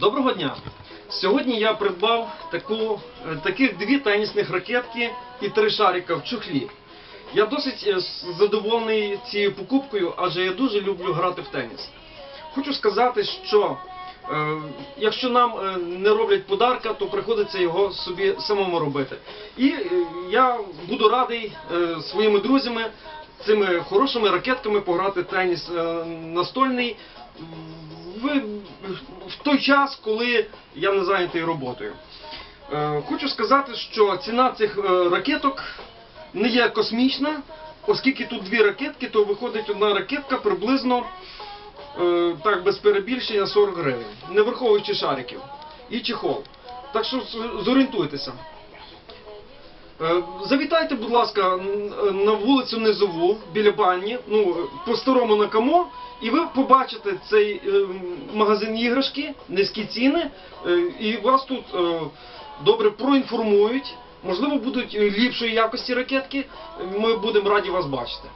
Доброго дня! Сьогодні я придбав таку, е, таких дві тенісних ракетки і три шарика в чохлі. Я досить е, задоволений цією покупкою, адже я дуже люблю грати в теніс. Хочу сказати, що е, якщо нам е, не роблять подарка, то приходиться його собі самому робити. І е, я буду радий е, своїми друзями цими хорошими ракетками пограти теніс е, настольний в, в той час, коли я не зайнятий роботою. Е, хочу сказати, що ціна цих е, ракеток не є космічна, оскільки тут дві ракетки, то виходить одна ракетка приблизно е, так без перебільшення 40 гривень, не враховуючи шариків і чехол. Так що зорієнтуйтеся. Е, Завітайте, будь ласка, на вулицю Низову біля бані, ну по-старому на Камо, і ви побачите цей е, магазин іграшки, низькі ціни, е, і вас тут е, добре проінформують. Можливо, будуть е, ліпшої якості ракетки. Ми будемо раді вас бачити.